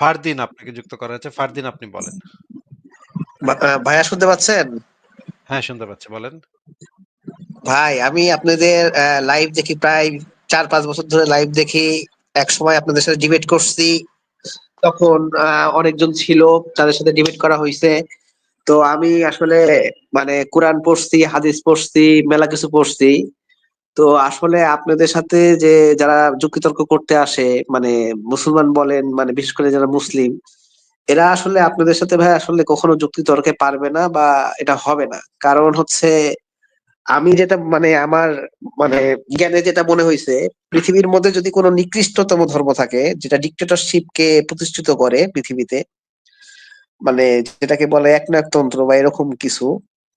ফারদিন আপনাকে যুক্ত করা হয়েছে। ফারদিন আপনি বলেন। ভাইয়া শুনতে পাচ্ছেন? হ্যাঁ, শুনতে পাচ্ছি। বলেন। ভাই আমি আপনাদের লাইভ দেখি প্রায় ৪-৫ বছর ধরে লাইভ দেখি। একসময় আপনাদের সাথে ডিবেট করছি। তখন অনেকজন ছিল। তাদের সাথে ডিবেট করা হয়েছে তো আমি আসলে মানে কোরআন পড়ছি, হাদিস পড়ছি, মেলা কিছু পড়ছি। তো আসলে আপনাদের সাথে যে যারা যুক্তিতর্ক করতে আসে মানে মুসলমান বলেন মানে বিশেষ করে যারা মুসলিম, এরা আসলে আপনাদের সাথে ভাই আসলে কখনো যুক্তিতর্কে পারবে না বা এটা হবে না। কারণ হচ্ছে আমি যেটা মানে আমার মানে জ্ঞানে যেটা মনে হয়েছে পৃথিবীর মধ্যে যদি কোনো নিকৃষ্টতম ধর্ম থাকে, যেটা ডিক্টেটরশিপ কে প্রতিষ্ঠিত করে পৃথিবীতে, মানে যেটাকে বলে একনায়কতন্ত্র বা এরকম কিছু,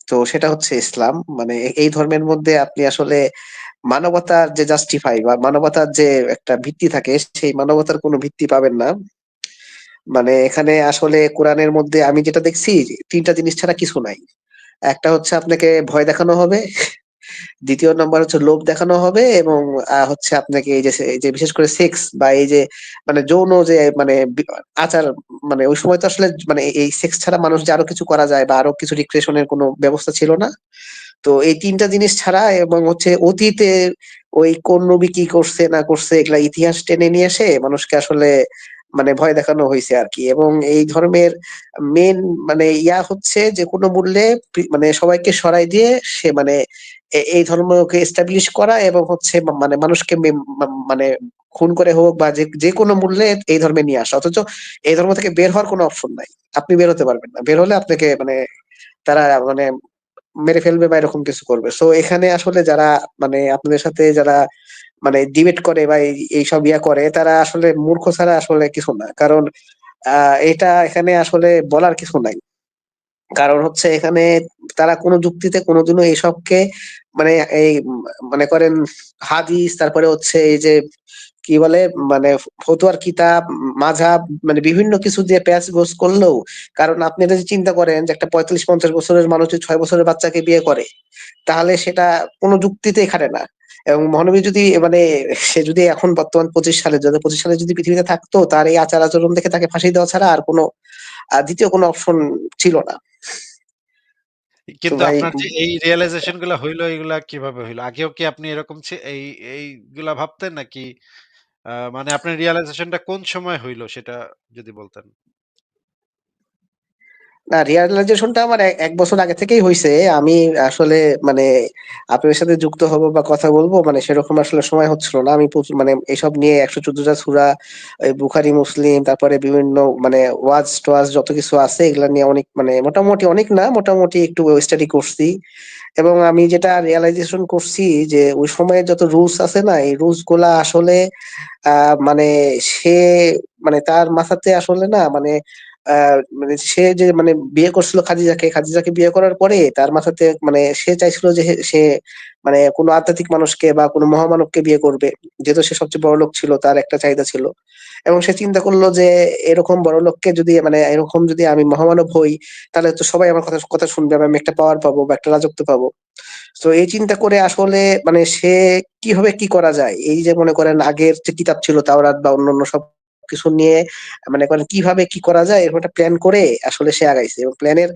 তো সেটা হচ্ছে ইসলাম। মানে এই ধর্মের মধ্যে আপনি আসলে মানবতার যে জাস্টিফাই বা মানবতার যে একটা ভিত্তি থাকে, সেই মানবতার কোনো ভিত্তি পাবেন না। মানে এখানে আসলে কোরআনের মধ্যে আমি যেটা দেখছি তিনটা জিনিস ছাড়া কিছু নাই। একটা হচ্ছে আপনাকে ভয় দেখানো হবে। ২য় নাম্বার হচ্ছে লোভ দেখানো হবে এবং হচ্ছে আপনাকে এই যে বিশেষ করে সেক্স বা এই যে মানে যৌন যে মানে আচার মানে ওই সময় তো আসলে মানে এই সেক্স ছাড়া মানুষ যে আরও কিছু করা যায় বা আরও কিছু রিক্রিয়েশন কোনো ব্যবস্থা ছিল না। তো এই তিনটা জিনিস ছাড়া এবং হচ্ছে অতীতে ওই কোন নবী কি করছে, না করছে, এগুলা ইতিহাস টেনে নিয়ে এসে মানুষকে আসলে মানে ভয় দেখানো হয়েছে আর কি এবং এই ধর্মের মেন মানে ইয়া হচ্ছে যে কোনো মূল্যে মানে সবাইকে সরাই দিয়ে সে মানে এই ধর্মকে এস্টাবলিশ করা এবং হচ্ছে মানে মানুষকে মানে খুন করে হোক বা যে যেকোনো মূল্যে এই ধর্মে নিয়ে আসা। অথচ এই ধর্ম থেকে বের হওয়ার কোনো অপশন নাই। আপনি বের হতে পারবেন না। বের হলে আপনাকে মানে তারা মানে মেরে ফেলবে বা এরকম কিছু করবে। সো এখানে আসলে যারা মানে আপনাদের সাথে যারা মানে ডিবেট করে বা এই এইসব ইয়া করে, তারা আসলে মূর্খ ছাড়া আসলে কিছু না। কারণ এটা এখানে আসলে বলার কিছু নাই। কারণ হচ্ছে এখানে তারা কোন যুক্তিতে কোনদিনও এসবকে মানে এই মনে করেন হাদিস তারপরে হচ্ছে এই যে কি বলে মানে ফতুয়ার কিতাব, মাযহাব মানে বিভিন্ন কিছু দিয়ে প্যাচ-গোছ করলেও কারণ আপনি এটা চিন্তা করেন যে একটা ৪৫-৫০ বছরের মানুষ ৬ বছরের বাচ্চাকে বিয়ে করে, তাহলে সেটা কোনো যুক্তিতেই খাটে না। এবং মহানবী যদি মানে সে যদি এখন বর্তমান ২৫ সালে ২০২৫ সালে যদি পৃথিবীতে থাকতো, তার এই আচার-আচরণ দেখে তাকে ফাঁসি দেওয়া ছাড়া আর কোন দ্বিতীয় কোনো অপশন ছিল না। কিন্তু আপনার যে এই রিয়ালাইজেশনগুলা হইল এগুলা কীভাবে হইল? আগেও কি আপনি এরকম এই এইগুলা ভাবতেন নাকি মানে আপনার রিয়ালাইজেশন টা কোন সময় হইল সেটা যদি বলতেন? না রিয়ালাইজেশন টা আমার এক বছর আগে থেকেই হইছে। আমি আসলে মানে আপনাদের সাথে যুক্ত হব বা কথা বলব মানে সেরকম আসলে সময় হচ্ছিল না। আমি প্রচুর মানে এসব নিয়ে ১১৪ টা সূরা, বুখারী, মুসলিম তারপরে বিভিন্ন মানে ওয়াজ-টোয়াজ যত কিছু আছে এগুলা নিয়ে অনেক মানে মোটামুটি অনেক না, মোটামুটি একটু স্টাডি করছি। এবং আমি যেটা রিয়ালাইজেশন করছি যে ওই সময়ের যত রুলস আছে না, এই রুলসগুলা আসলে আ মানে সে মানে তার মাথাতে আসলে না মানে মানে সে যে মানে বিয়ে করছিল খাদিজাকে, খাদিজাকে বিয়ে করার পরে তার মাথাতে মানে সে চাইছিল যে সে মানে কোনো আধ্যাত্মিক মানুষকে বা কোন মহামানবকে বিয়ে করবে। যেহেতু সে সবচেয়ে বড়লোক ছিল, তার একটা চাহিদা ছিল। এবং সে চিন্তা করল যে এরকম বড়লোককে যদি মানে এরকম যদি আমি মহামানব হই, তাহলে তো সবাই আমার কথা কথা শুনবে আমি একটা পাওয়ার পাবো বা একটা রাজত্ব পাবো। তো এই চিন্তা করে আসলে মানে সে কীভাবে কি করা যায়? এই যে মনে করেন আগের যে কিতাব ছিল তাওরাত বা অন্যান্য সবকিছু নিয়ে মানে করেন কীভাবে কি করা যায়, এরকম একটা প্ল্যান করে আসলে সে আগাইছে। এবং প্ল্যানের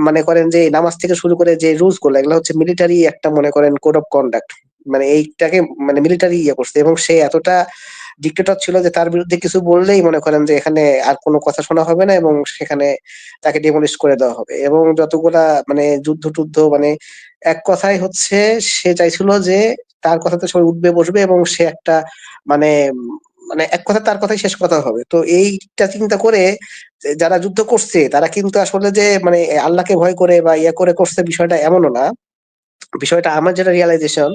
মনে করেন যে নামাজ থেকে শুরু করে যে রুলসগুলো এগুলা হচ্ছে মিলিটারি একটা মনে করেন কোড অফ কনডাক্ট। মানে এইটাকে মানে মিলিটারি ইয়ে করছে এবং সে এতটা ডিক্টেটর ছিল যে তার বিরুদ্ধে কিছু বললেই মনে করেন যে এখানে আর কোনো কথা শোনা হবে না এবং সেখানে তাকে ডিমোলিশ করে দেওয়া হবে। এবং যতগুলা মানে যুদ্ধ-টুদ্ধ মানে এক কথায় হচ্ছে সে চাইছিল যে তার কথাতে সবাই উঠবে, বসবে এবং সে একটা মানে মানে এক কথায় তার কথাই শেষ কথা হবে। তো এইটা চিন্তা করে যারা যুদ্ধ করছে তারা কিন্তু আসলে যে মানে আল্লাহকে ভয় করে বা ইয়ে করে করছে বিষয়টা এমনও না। বিষয়টা আমার যেটা রিয়ালাইজেশন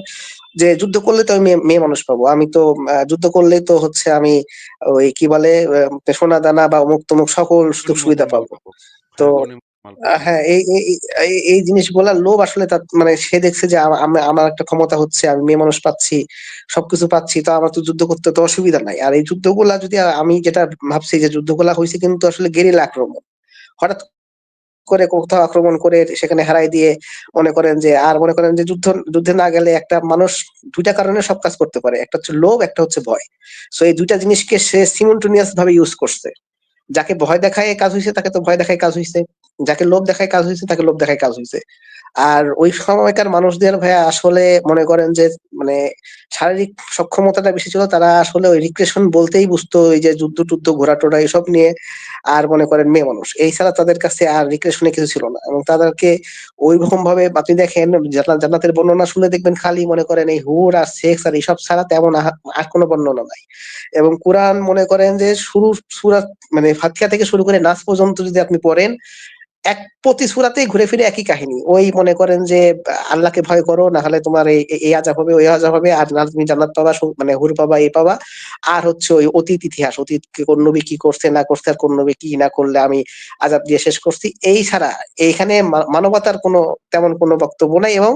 যে যুদ্ধ করলে তো আমি মেয়ে মানুষ পাবো। আমি তো যুদ্ধ করলেই তো হচ্ছে আমি ওই কি বলে সোনা-দানা বা অমুক-তমুক সকল সুযোগ সুবিধা পাবো। পাবো। তো হ্যাঁ, এই এই জিনিসগুলার লোভ আসলে তার মানে সে দেখছে যে আমার একটা ক্ষমতা হচ্ছে, আমি মেয়ে মানুষ পাচ্ছি, সবকিছু পাচ্ছি। তো আমার তো যুদ্ধ করতে তো অসুবিধা নাই। আর এই যুদ্ধগুলা যদি আমি যেটা ভাবছি যে যুদ্ধগুলা হইছে কিন্তু আসলে গেরিলা আক্রমণ। হঠাৎ করে কোথাও আক্রমণ করে সেখানে হারাই দিয়ে মনে করেন যে আর মনে করেন যে যুদ্ধ যুদ্ধে না গেলে একটা মানুষ দুইটা কারণে সব কাজ করতে পারে। একটা হচ্ছে লোভ, একটা হচ্ছে ভয়। সো এই দুইটা জিনিসকে সে সিমultaneous ভাবে ইউস করছে। যাকে ভয় দেখায় কাজ হয়েছে তাকে তো ভয় দেখায় কাজ হয়েছে যাকে লোভ দেখায় কাজ হয়েছে তাকে লোভ দেখায় কাজ হইছে। আর ওই সময়কার মানুষদের ভাইয়া আসলে মনে করেন যে মানে শারীরিক সক্ষমতাটা বেশি ছিল, তারা আসলে ওই রিক্রেশন বলতেই বুঝতো, ওই যে যুদ্ধ টুদ্ধ ঘোরা টোরা এইসব নিয়ে। আর মনে করেন মেয়ে মানুষ, এই ছাড়া তাদের কাছে আর রিক্রেশনে কিছু ছিল না। এবং তাদেরকে ওইরকম ভাবে আপনি দেখেন, জান্নাত- জান্নাতের বর্ণনা শুনে দেখবেন খালি মনে করেন এই হুর আর সেক্স আর এইসব ছাড়া তেমন আর কোনো বর্ণনা নাই। এবং কোরআন মনে করেন যে শুরু সুরা মানে ফাতিহা থেকে শুরু করে নাচ পর্যন্ত যদি আপনি পড়েন এক প্রতি সুরাতেই ঘুরে ফিরে একই কাহিনী। ওই মনে করেন যে, আল্লাহকে ভয় করো না হলে তোমার এই আজাব হবে, ওই আজাব হবে, আর না তুমি জান্নাত পাবা মানে হুর পাবা এই পাবা। আর হচ্ছে ওই অতীত ইতিহাস, অতীত কোন নবী কি করছে, না করছে, আর কোন নবী কি না করলে আমি আজাব দিয়ে শেষ করছি। এই ছাড়া এইখানে মানবতার কোনো তেমন কোনো বক্তব্য নাই এবং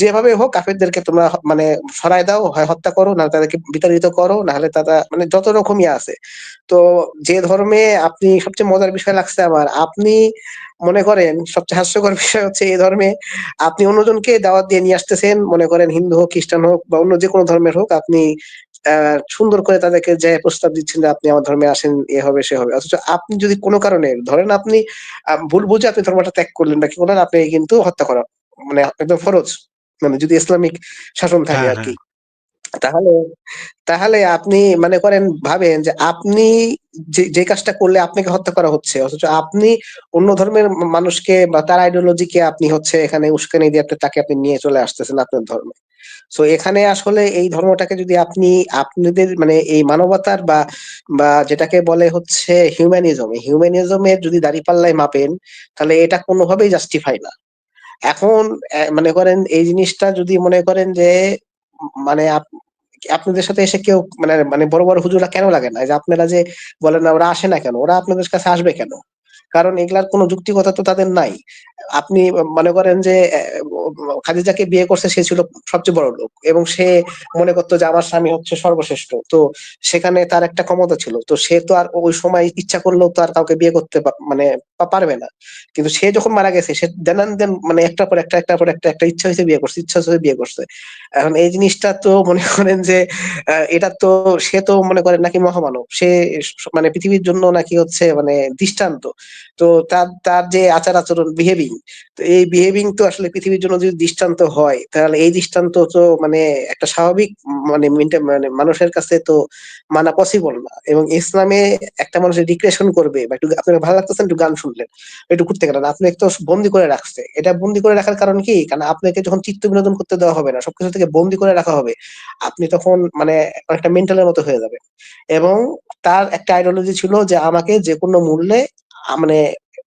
যেভাবে হোক কাফেরদেরকে তোমরা মানে সরাই দাও, হয় হত্যা করো না তাদেরকে বিতাড়িত করো না হলে তারা মানে যত রকমই আছে। তো যে ধর্মে আপনি সবচেয়ে মজার বিষয় লাগছে আমার, আপনি মনে করেন সবচেয়ে হাস্যকর বিষয় হচ্ছে এই ধর্মে আপনি অন্যজনকে দাওয়াত দিয়ে নিয়ে আসতেছেন মনে করেন হিন্দু হোক খ্রিস্টান হোক বা অন্য যে কোনো ধর্মের হোক আপনি আহ সুন্দর করে তাদেরকে যে প্রস্তাব দিচ্ছেন যে আপনি আমার ধর্মে আসেন এ হবে সে হবে। অথচ আপনি যদি কোনো কারণে ধরেন আপনি ভুল বুঝে আপনি ধর্মটা ত্যাগ করলেন বা কি করলেন আপনি কিন্তু হত্যা করা মানে একদম ফরজ। মানে যদি ইসলামিক শাসন থাকে হ্যাঁ, আর কি। তাহলে তাহলে আপনি মনে করেন, ভাবেন যে আপনি যে কাজটা করলে আপনাকে হত্যা করা হচ্ছে, অথচ আপনি অন্য ধর্মের মানুষকে বা তার আইডিওলজিকে আপনি হচ্ছে এখানে উস্কানি দিয়ে তাকে আপনি নিয়ে চলে আসতেছেন আপনার ধর্মে। সো এখানে আসলে এই ধর্মটাকে যদি আপনি, আপনাদের মানে এই মানবতার বা বা যেটাকে বলে হচ্ছে হিউম্যানিজম হিউম্যানিজমের যদি দাঁড়িপাল্লায় মাপেন, তাহলে এটা কোনোভাবেই জাস্টিফাই না। এখন মনে করেন এই জিনিসটা যদি মনে করেন যে মানে আপ- আপনাদের সাথে এসে কেউ মানে মানে বড় বড় হুজুরা কেন লাগে না? যে আপনারা যে বলেন না ওরা আসে না কেন? ওরা আপনাদের কাছে আসবে কেন? কারণ এগুলার কোনো যুক্তিকতা তো তাদের নাই। আপনি মনে করেন যে খাদিজাকে বিয়ে করছে, সে ছিল সবচেয়ে বড় লোক। এবং সে মনে করতো যে, আমার স্বামী হচ্ছে সর্বশ্রেষ্ঠ। তো সেখানে তার একটা ক্ষমতা ছিল। তো সে তো আর ওই সময় ইচ্ছা করলেও তো আর কাউকে বিয়ে করতে মানে পারবে না। কিন্তু সে যখন মারা গেছে, সে দেন দেন মানে একটা পর একটা একটা পর একটা একটা ইচ্ছা হয়েছে বিয়ে করছে, ইচ্ছা হয়েছে বিয়ে করছে। এখন এই জিনিসটা তো মনে করেন যে এটা তো সে তো মনে করেন নাকি মহামানব। সে মানে পৃথিবীর জন্য নাকি হচ্ছে মানে দৃষ্টান্ত। তো তার তার যে আচার আচরণ বিহেভিং তো এই বিহেভিং তো আসলে পৃথিবীর জন্য যদি দৃষ্টান্ত হয়, তাহলে এই দৃষ্টান্ত তো মানে একটা স্বাভাবিক মানে মানে মানুষের কাছে তো মানা পসিবল না। এবং ইসলামে একটা মানুষের রিক্রেশন করবে বা একটু আপনার ভালো লাগতেছে একটু গান শুনলেন একটু ঘুরতে গেলেন, আপনি একটু বন্দি করে রাখছে। এটা বন্দি করে রাখার কারণ কি? কারণ আপনাকে যখন চিত্ত বিনোদন করতে দেওয়া হবে না, সবকিছু থেকে বন্দি করে রাখা হবে, আপনি তখন মানে অনেকটা মেন্টালের মতো হয়ে যাবে এবং তার একটা আইডিওলজি ছিল যে আমাকে যে কোনো মূল্যে মানে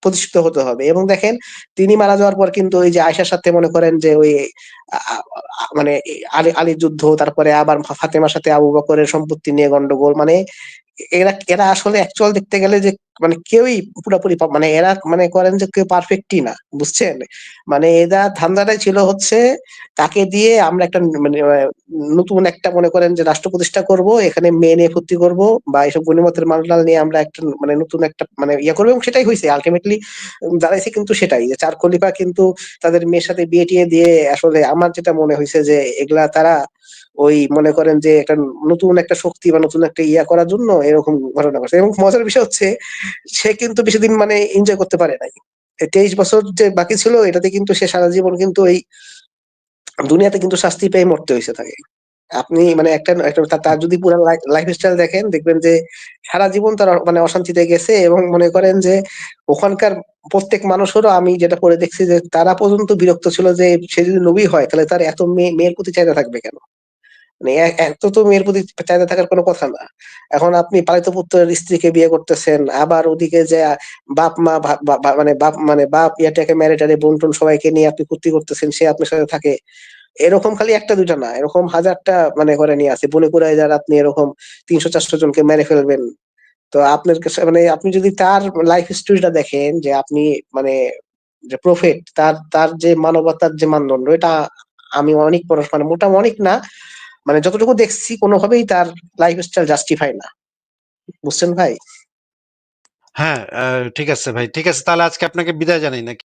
প্রতিষ্ঠিত হতে হবে। এবং দেখেন, তিনি মারা যাওয়ার পর কিন্তু ওই যে আয়সার সাথে মনে করেন যে ওই মানে আলী আলী যুদ্ধ, তারপরে আবার ফাতেমার সাথে আবু বকরের সম্পত্তি নিয়ে গন্ডগোল মানে এরা এরা আসলে অ্যাকচুয়াল দেখতে গেলে যে মানে কেউই পুরোপুরি মানে এরা মানে করেন যে কেউ পারফেক্টই না, বুঝছেন? মানে এরা ধান্দাটাই ছিল হচ্ছে তাকে দিয়ে আমরা একটা মানে নতুন একটা মনে করেন যে রাষ্ট্র প্রতিষ্ঠা করব, এখানে মেয়ে নিয়ে ভর্তি করব বা এইসব গণিমতের মালটাল নিয়ে আমরা একটা মানে নতুন একটা মানে ইয়ে করব এবং সেটাই হয়েছে আলটিমেটলি দাঁড়াইছে কিন্তু সেটাই যে চার খলিফা কিন্তু তাদের মেয়ের সাথে বিয়ে টিয়ে দিয়ে আসলে আমার যেটা মনে হয়েছে যে এগুলা তারা ওই মনে করেন যে একটা নতুন একটা শক্তি বা নতুন একটা ইয়া করার জন্য এরকম ঘটনা করছে এবং মজার বিষয় হচ্ছে সে কিন্তু বেশি দিন মানে এনজয় করতে পারে নাই। তেইশ বছর যে বাকি ছিল, এটাতে কিন্তু সে সারা জীবন কিন্তু এই দুনিয়াতে কিন্তু শাস্তি পেয়ে মরতে হয়েছে তাকে। আপনি মানে একটা তার যদি পুরো লাইফ স্টাইল দেখেন, দেখবেন যে সারা জীবন তার মানে অশান্তিতে গেছে এবং মনে করেন যে ওখানকার প্রত্যেক মানুষেরও আমি যেটা পড়ে দেখছি যে তারা পর্যন্ত বিরক্ত ছিল যে সে যদি নবী হয়, তাহলে তার এত মেয়ে, মেয়ের প্রতি চাহিদা থাকবে কেন? মানে এত তো মেয়ের প্রতি চাহিদা থাকার কোনো কথা না। এখন আপনি পালিত পুত্রের স্ত্রীকে বিয়ে করতেছেন, আবার ওদিকে যে বাপ, মা মানে বাপ মানে বাপ ইয়াটাকে ম্যারিটারে বোন টোন সবাইকে নিয়ে আপনি ফুর্তি করতেছেন, সে আপনার সাথে থাকে। এরকম খালি একটা, দুইটা না, এরকম হাজারটা মানে করে নিয়ে আছে। বনে কুড়ায় যারা আপনি এরকম তিনশো, চারশো জনকে মেরে ফেলবেন। তো আপনার মানে আপনি যদি তার লাইফ স্টোরিটা দেখেন যে আপনি মানে যে প্রফেট তার তার যে মানবতার যে মানদণ্ড, এটা আমি অনেক বড় মানে মোটামুটি অনেক না মানে যতটুকু দেখছি কোনোভাবেই তার লাইফ স্টাইল জাস্টিফাই না বুঝছেন ভাই হ্যাঁ, ঠিক আছে ভাই। ঠিক আছে তাহলে আজকে আপনাকে বিদায় জানাই নাকি?